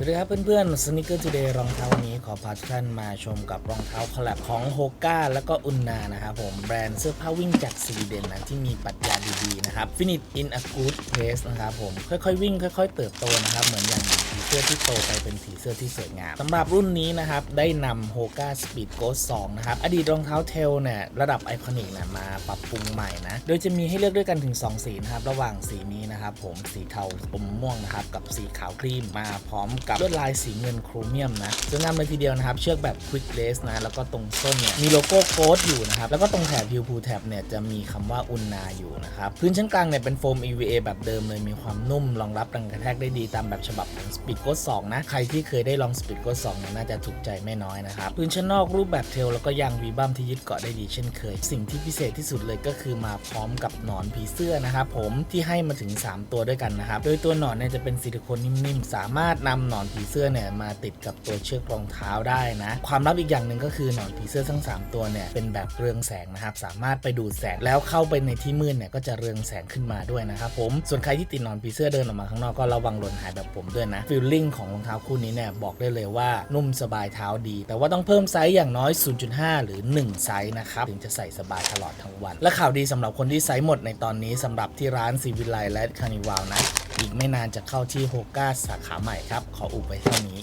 สวัสดีครับเพื่อนๆ Sneaker Today รองเท้าวันนี้ขอพาทุกท่านมาชมกับรองเท้าคอลแลบของโฮก้าแล้วก็อุนนานะครับผมแบรนด์เสื้อผ้าวิ่งจากสวีเดนนะที่มีปรัชญาดีๆนะครับ Finish in a good place นะครับผมค่อยๆวิ่งค่อยๆเติบโตนะครับ เหมือนอย่างผีเสื้อที่โตไปเป็นผีเสื้อที่สวยงามสำหรับรุ่นนี้นะครับได้นำ Hoka Speed Ghost 2นะครับอดีตรองเท้าเทลเนี่ยระดับไอคอนิกนะมาปรับปรุงใหม่นะโดยจะมีให้เลือกด้วยกันถึง 2 สีนะครับระหว่างสีนี้นะครับผมสีเทาอมม่วงนะครับกับสีขาวครีมมาพร้อมกับลวดลายสีเงินโครเมียมนะสวยงามเลยทีเดียวนะครับ เชือกแบบ Quick Lace นะ แล้วก็ตรงส้นเนี่ยมีโลโก้โค้ดอยู่นะครับ แล้วก็ตรงแถบพิวพูแถบเนี่ยจะมีคำว่าอุนนาอยู่นะครับ พื้นชั้นกลางเนี่ยเป็นโฟม EVA แบบเดิมเลยมีความนุ่มรองรับแรงกระแทกได้ดีตามแบบฉบับของ Speed Ghost 2นะใครที่เคยได้ลอง Speed Ghost 2เนี่ยน่าจะถูกใจไม่น้อยนะครับพื้นชั้นนอกรูปแบบเทลแล้วก็ยางวีบัมที่ยึดเกาะได้ดีเช่นเคย สิ่งที่พิเศษที่สุดเลยก็คือมาพร้อมกับหนอนผีเสื้อนะครับผมที่ให้มาถึง 3 ตัวด้วยกันนะครับโดยตัวหนอนเนี่ยจะเป็นซิลิโคนนิ่มๆสามารถนำหนอนอนผีเสื้อเนี่ยมาติดกับตัวเชือกรองเท้าได้นะ ความลับอีกอย่างหนึ่งก็คือหนอนผีเสื้อทั้ง 3 ตัวเนี่ยเป็นแบบเรืองแสงนะครับสามารถไปดูดแสงแล้วเข้าไปในที่มืดเนี่ยก็จะเรืองแสงขึ้นมาด้วยนะครับผมส่วนใครที่ติดหนอนผีเสื้อเดินออกมาข้างนอกก็ระวังหล่นหายแบบผมด้วยนะฟิลลิ่งของรองเท้าคู่นี้เนี่ยบอกได้เลยว่านุ่มสบายเท้าดี แต่ว่าต้องเพิ่มไซส์อย่างน้อย 0.5 หรือ 1 ไซส์นะครับถึงจะใส่สบายตลอดทั้งวัน และข่าวดีสำหรับคนที่ไซส์หมดในตอนนี้สำหรับที่ร้านซีวิไลและคานิวาลนะ อีกไม่นานจะเข้าที่โฮก้าสาขาใหม่ครับ ขออุบไว้เท่านี้